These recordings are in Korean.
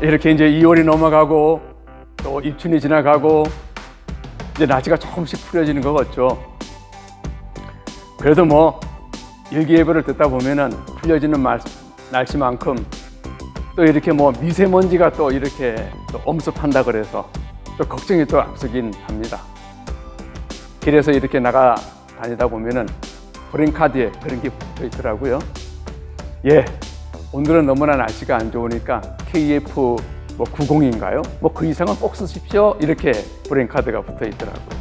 이렇게 이제 2월이 넘어가고 또 입춘이 지나가고 이제 날씨가 조금씩 풀려지는 것 같죠. 그래도 뭐 일기예보를 듣다 보면은 풀려지는 말- 날씨만큼 또 이렇게 뭐 미세먼지가 또 이렇게 또 엄습한다 그래서 또 걱정이 또 앞서긴 합니다. 길에서 이렇게 나가 다니다 보면은 브랜카드에 그런 게 붙어 있더라고요. 예, 오늘은 너무나 날씨가 안 좋으니까 KF 뭐 90인가요? 뭐 그 이상은 꼭 쓰십시오. 이렇게 브랜카드가 붙어 있더라고요.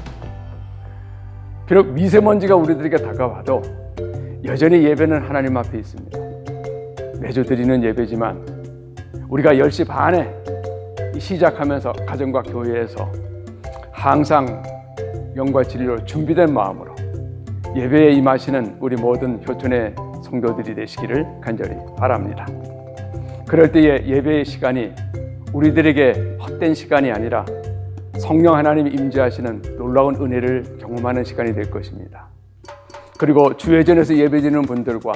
비록 미세먼지가 우리들에게 다가와도 여전히 예배는 하나님 앞에 있습니다. 매주 드리는 예배지만 우리가 10시 반에 시작하면서 가정과 교회에서 항상 영과 진리로 준비된 마음으로 예배에 임하시는 우리 모든 효촌의 성도들이 되시기를 간절히 바랍니다. 그럴 때에 예배의 시간이 우리들에게 헛된 시간이 아니라 성령 하나님이 임재하시는 놀라운 은혜를 경험하는 시간이 될 것입니다. 그리고 주회전에서 예배드리는 분들과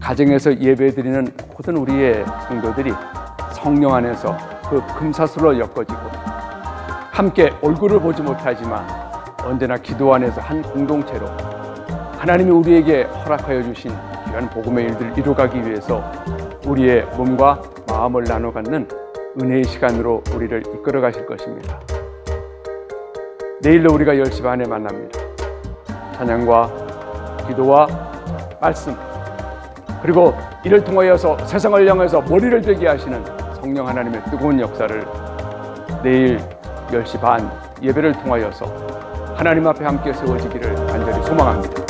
가정에서 예배드리는 모든 우리의 성도들이 성령 안에서 그 금사슬로 엮어지고 함께 얼굴을 보지 못하지만 언제나 기도 안에서 한 공동체로 하나님이 우리에게 허락하여 주신 귀한 복음의 일들을 이루어가기 위해서 우리의 몸과 마음을 나눠 갖는 은혜의 시간으로 우리를 이끌어 가실 것입니다. 내일도 우리가 10시 반에 만납니다. 찬양과 기도와 말씀 그리고 이를 통하여서 세상을 향해서 머리를 되게 하시는 성령 하나님의 뜨거운 역사를 내일 10시 반 예배를 통하여서 하나님 앞에 함께 세워지기를 간절히 소망합니다.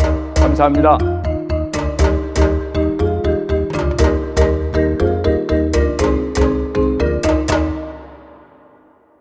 감사합니다.